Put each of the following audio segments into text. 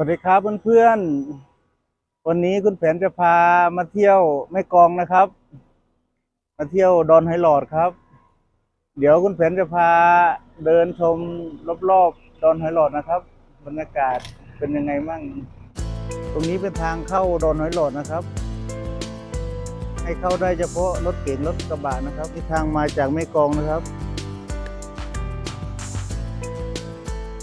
สวัสดีครับเพื่อนๆ วันนี้คุณแผนจะพามาเที่ยวแม่กองนะครับ มาเที่ยวดอนไหหลอดครับ เดี๋ยวคุณแผนจะพาเดินชมรอบๆดอนไหหลอดนะครับ บรรยากาศเป็นยังไงมั่ง ตรงนี้เป็นทางเข้าดอนไหหลอดนะครับ ให้เข้าได้เฉพาะรถเก๋งรถกระบะนะครับที่ทางมาจากแม่กองนะครับ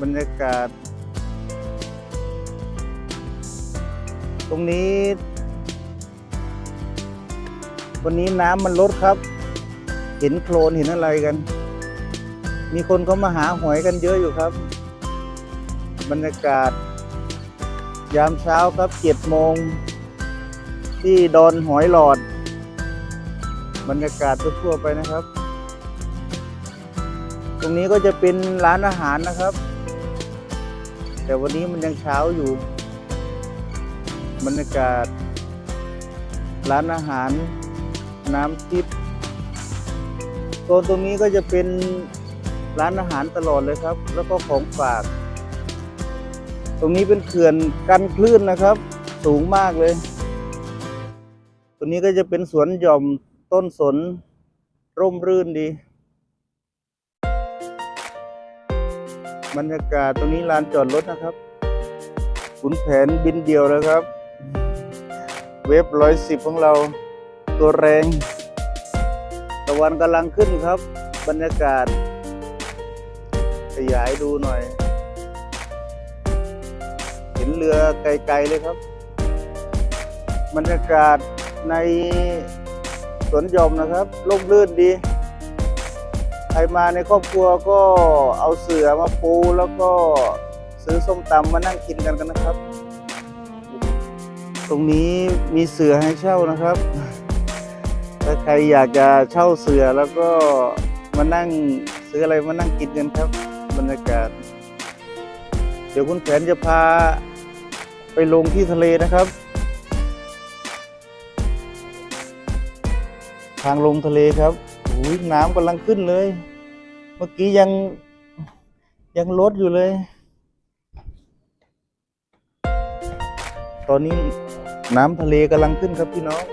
บรรยากาศ ตรงนี้ วันนี้น้ำมันลดครับ เห็นโคลนเห็นอะไรกัน มีคนเขามาหาหอยกันเยอะอยู่ครับ บรรยากาศ ยามเช้าครับเจ็ดโมง ที่ดอนหอยหลอด บรรยากาศทั่วๆไปนะครับ ตรงนี้ก็จะเป็นร้านอาหารนะครับ แต่วันนี้มันยังเช้าอยู่ บรรยากาศ ร้านอาหาร น้ำทิพย์โซนตรงนี้ก็จะเป็นร้านอาหารตลอดเลยครับ แล้วก็ของฝาก ตรงนี้เป็นเขื่อนกันคลื่นนะครับ สูงมากเลย ตรงนี้ก็จะเป็นสวนหย่อมต้นสน ร่มรื่นดี บรรยากาศตรงนี้ลานจอดรถนะครับขุนแผนบินเดียวแล้วครับ เว็บร้อยสิบของเราตัวแรงตะวันกำลังขึ้นครับ บรรยากาศ ขยายดูหน่อย เห็นเรือไกลๆเลยครับ บรรยากาศในสวนหย่อมนะครับร่มรื่นดีใครมาในครอบครัวก็เอาเสือมาปูแล้วก็ซื้อส้มตำมานั่งกินกันกันนะครับ ตรงนี้มีเสือให้เช่านะครับ ถ้าใครอยากจะเช่าเสือแล้วก็มานั่งซื้ออะไรมานั่งกินกันครับบรรยากาศ เดี๋ยวคุณแผนจะพาไปลงที่ทะเลนะครับ ทางลงทะเลครับอุ้ยน้ำกำลังขึ้นเลย เมื่อกี้ยังยังลดอยู่เลย ตอนนี้ น้ำทะเลกำลังขึ้นครับพี่น้อง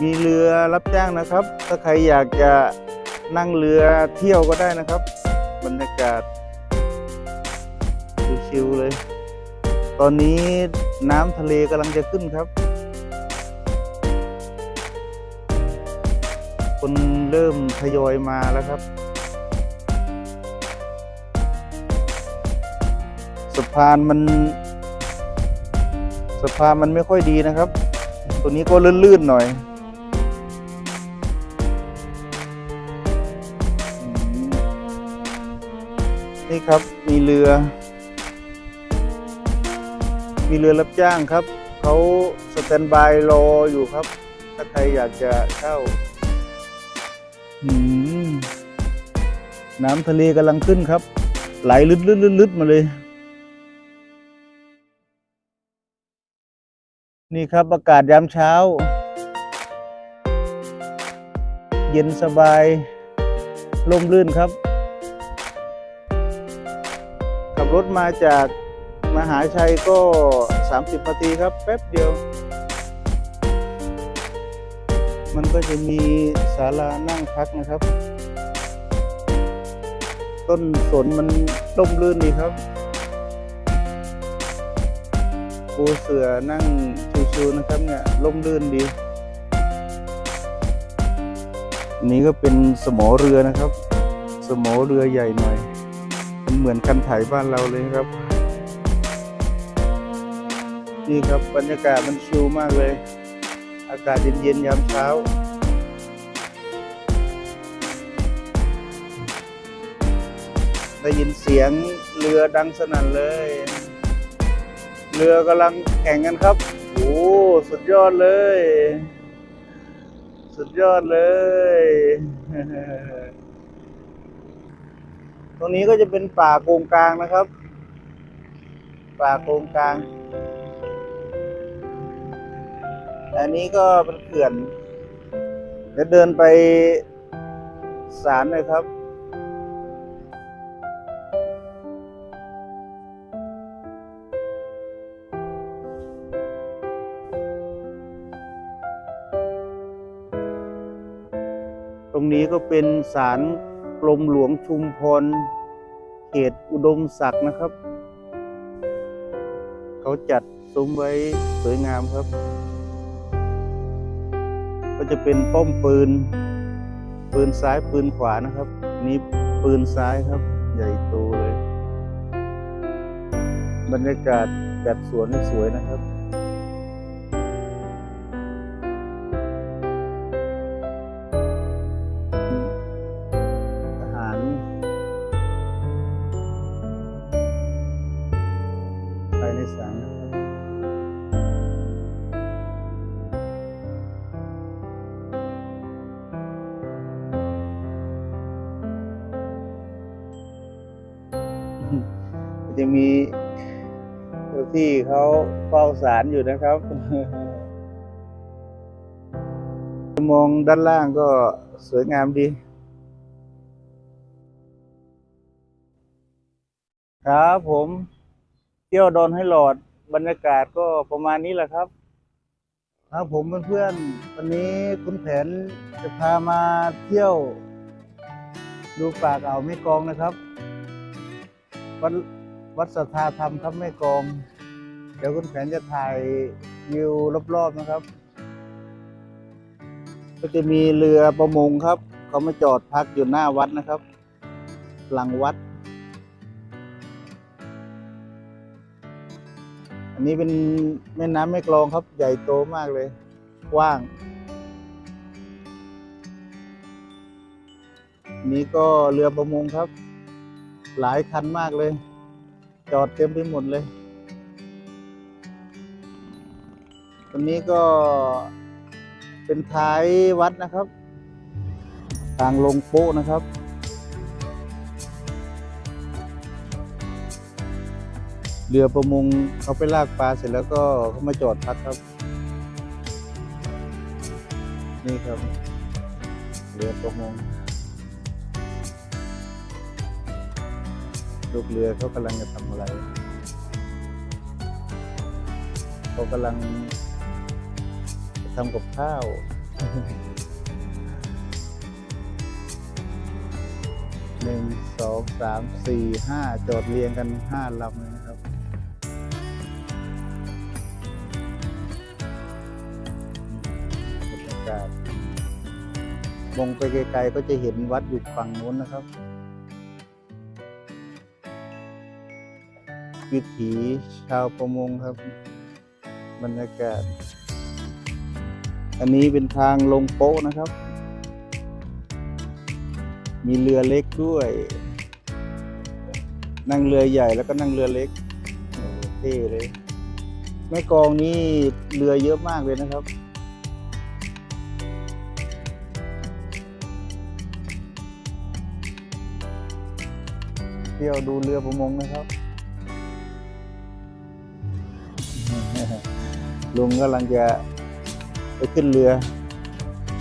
มีเรือรับจ้างนะครับ ถ้าใครอยากจะนั่งเรือเที่ยวก็ได้นะครับ บรรยากาศชิวๆเลย ตอนนี้น้ำทะเลกำลังจะขึ้นครับ คนเริ่มทยอยมาแล้วครับ สะพานมัน พามันไม่ค่อยดีนะครับ ตัวนี้ก็ลื่นๆหน่อยนี่ครับมีเรือ มีเรือรับจ้างครับเขาสแตนบายรออยู่ครับ ถ้าใครอยากจะเข้าน้ำทะเลกำลังขึ้นครับ ไหลลึดๆๆๆมาเลย นี่ครับอากาศยามเช้า เย็นสบายลมลื่นครับ ขับรถมาจากมหาชัยก็ 30 นาทีครับ แป๊บเดียว มันก็จะมีศาลานั่งพักนะครับ ต้นสนมันร่มรื่นดีครับปูเสือนั่ง ชิวๆนะครับเนี่ยร่มรื่นดี นี่ก็เป็นสมอเรือนะครับ สมอเรือใหญ่หน่อยมันเหมือนคันไถบ้านเราเลยครับนี่ครับบรรยากาศมันชิลมากเลย อากาศเย็นๆยามเช้าได้ยินเสียงเรือดังสนั่นเลย เรือกำลังแข่งกันครับ โอ้สุดยอดเลย สุดยอดเลย ตรงนี้ก็จะเป็นป่าโกงกลางนะครับ ป่าโกงกลาง อันนี้ก็เป็นเขื่อนเดี๋ยวเดินไปศาลเลยครับ รงนี้ก็เป็นศาลกรมหลวงชุมพรเขตอุดมศักดิ์นะครับ เขาจัดซุ้มไว้สวยงามครับ ก็จะเป็นป้อมปืน ปืนซ้ายปืนขวานะครับ นี่ปืนซ้ายครับ ใหญ่โตเลย บรรยากาศจัดสวนนี่สวยนะครับ จะมีเจ้าที่เขาเฝ้าศาลอยู่นะครับ มองด้านล่างก็สวยงามดี ครับผมเที่ยวดอนให้หลอดบรรยากาศก็ประมาณนี้แหละครับครับผมเพื่อนๆ วันนี้คุณแผนจะพามาเที่ยว ดูปากอ่าวแม่กองนะครับวัด วัดสัทธาธรรมครับแม่กอง เดี๋ยวคุณแผนจะถ่ายวิวรอบๆนะครับ ก็จะมีเรือประมงครับ เขามาจอดพักอยู่หน้าวัดนะครับ หลังวัด อันนี้เป็นแม่น้ำแม่กลองครับ ใหญ่โตมากเลย กว้างอันนี้ก็เรือประมงครับ หลายคันมากเลย จอดเต็มไปหมดเลยตัวนี้ก็เป็นท้ายวัดนะครับ ทางลงโป๊ะนะครับ เรือประมงเขาไปลากปลาเสร็จแล้วก็เขามาจอดพักครับ นี่ครับ เรือประมง ลูกเรือเขากำลังจะทำอะไรเขากำลังทำกับข้าวหนึ่งสองสามสี่ห้าจอดเรียงกันห้าลำเลยนะครับ บรรยากาศมองไปไกลๆก็จะเห็นวัดอยู่ฝั่งนู้นนะครับ วิถีชาวประมงครับ บรรยากาศ อันนี้เป็นทางลงโป๊ะนะครับ มีเรือเล็กด้วย นั่งเรือใหญ่แล้วก็นั่งเรือเล็กเท่เลยแม่กองนี่เรือเยอะมากเลยนะครับเที่ยวดูเรือประมงนะครับ ลุงกำลังจะไปขึ้นเรือ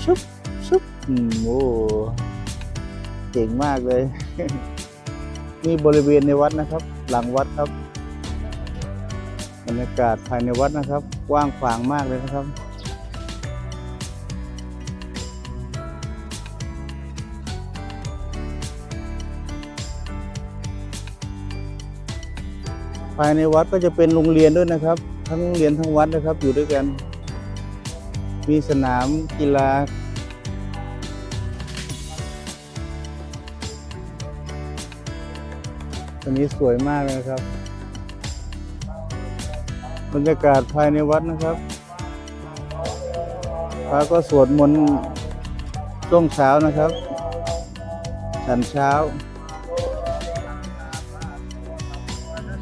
ชุบชุบโอ้เก่งมากเลย นี่บริเวณในวัดนะครับ หลังวัดครับ บรรยากาศภายในวัดนะครับกว้างขวางมากเลยนะครับภายในวัดก็จะเป็นโรงเรียนด้วยนะครับ ทั้งเรียนทั้งวัดนะครับอยู่ด้วยกัน มีสนามกีฬาตรงนี้สวยมากเลยนะครับ บรรยากาศภายในวัดนะครับพระก็สวดมนต์ช่วงเช้านะครับ ฉันเช้า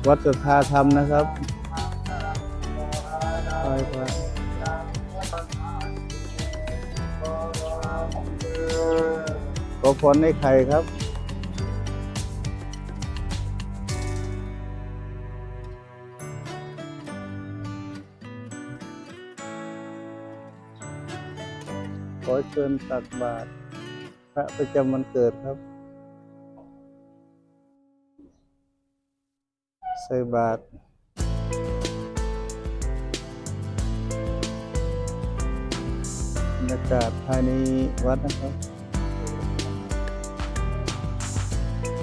วัดสัทธาธรรมนะครับ ไปครับขอพรให้ใครครับขอเชิญตักบาตรพระประจำวันเกิดครับ ใส่บาตร รรยากาศภายในวัดนะครับ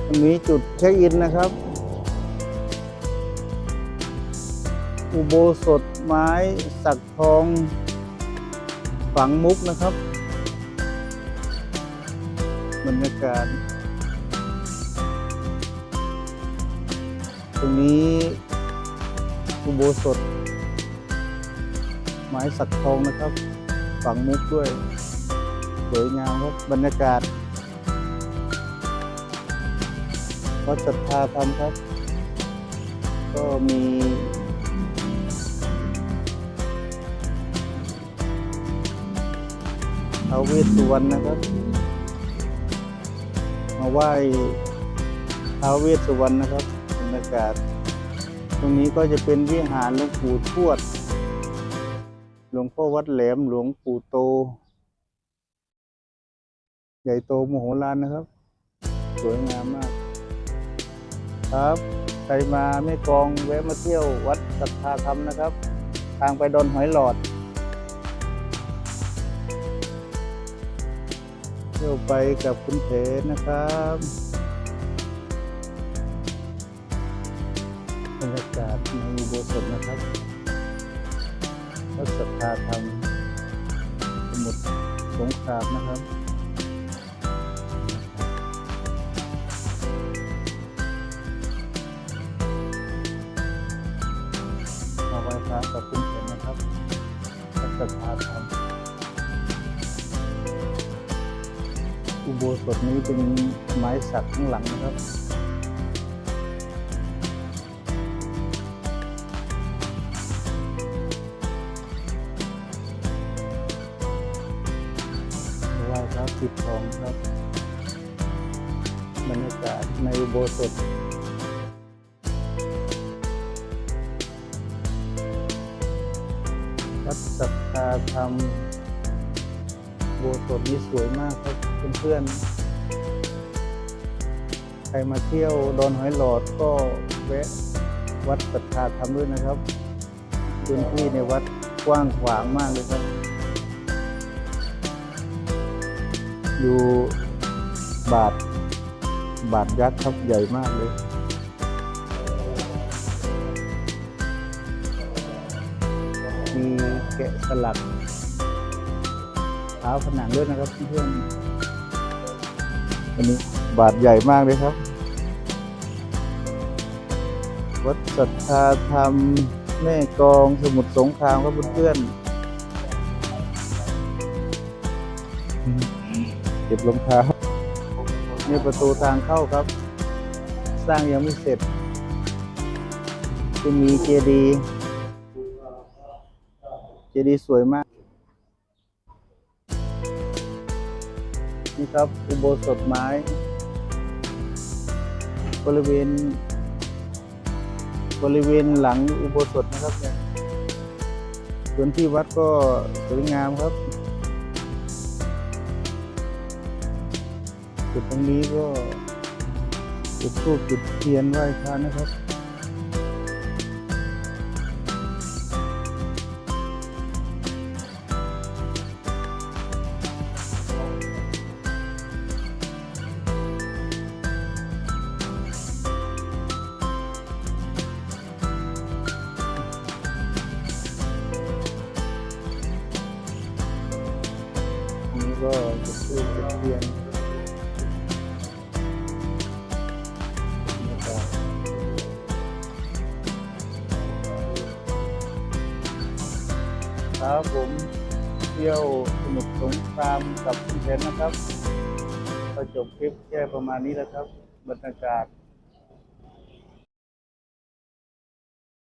ตรงนี้จุดเช็คอินนะครับ อุโบสถไม้สักทองฝังมุกนะครับ บรรยากาศ ตรงนี้อุโบสถ ไม้สักทองนะครับ ฝังมุกด้วย สวยงามครับบรรยากาศวัดศรัทธาธรรมครับ ก็มีท้าวเวสสุวรรณนะครับ มาไหว้ท้าวเวสสุวรรณนะครับบรรยากาศ ตรงนี้ก็จะเป็นวิหารหลวงปู่ทวด หลวงพ่อวัดแหลมหลวงปู่โต ใหญ่โตมโหฬารนะครับ สวยงามมาก ครับใครมาแม่กองแวะมาเที่ยววัดศรัทธาธรรมนะครับ ทางไปดอนหอยหลอด เที่ยวไปกับคุณเถนนะครับบรรยากาศในอุโบสถนะครับ วัดศรัทธาธรรมสมุทรสงครามนะครับมาไหว้พระกับคุณเถนนะครับวัดศรัทธาธรรมอุโบสถนี้เป็นไม้สักข้างหลังนะครับ สถวัดศรัทธาธรรมโบสถ์นี้สวยมากครับเพื่อนๆ ใครมาเที่ยวดอนหอยหลอดก็แวะวัดศรัทธาธรรมด้วยนะครับพื้นที่ในวัดกว้างขวางมากเลยครับ อยู่บาท บาทยักษ์ครับใหญ่มากเลย มีแกะสลักเท้าผนังด้วยนะครับเพื่อนๆอันนี้บาทใหญ่มากเลยครับ วัดศรัทธาธรรมแม่กลองสมุทรสงครามครับเพื่อนๆเก็บรองเท้า นี่ประตูทางเข้าครับ สร้างยังไม่เสร็จจะมีเจดีย์เจดีย์สวยมาก นี่ครับอุโบสถไม้ บริเวณ บริเวณหลังอุโบสถนะครับเนี่ยส่วนที่วัดก็สวยงามครับ จุดตรงนี้ก็จุดธูปจุดเทียนไหว้พระนะครับนี่ก็จุดธูปจุดเทียน ที่ยวสมุทรสงครามกับคุณเทนนะครับก็จบคลิปแค่ประมาณนี้แล้วครับ บรรยากาศ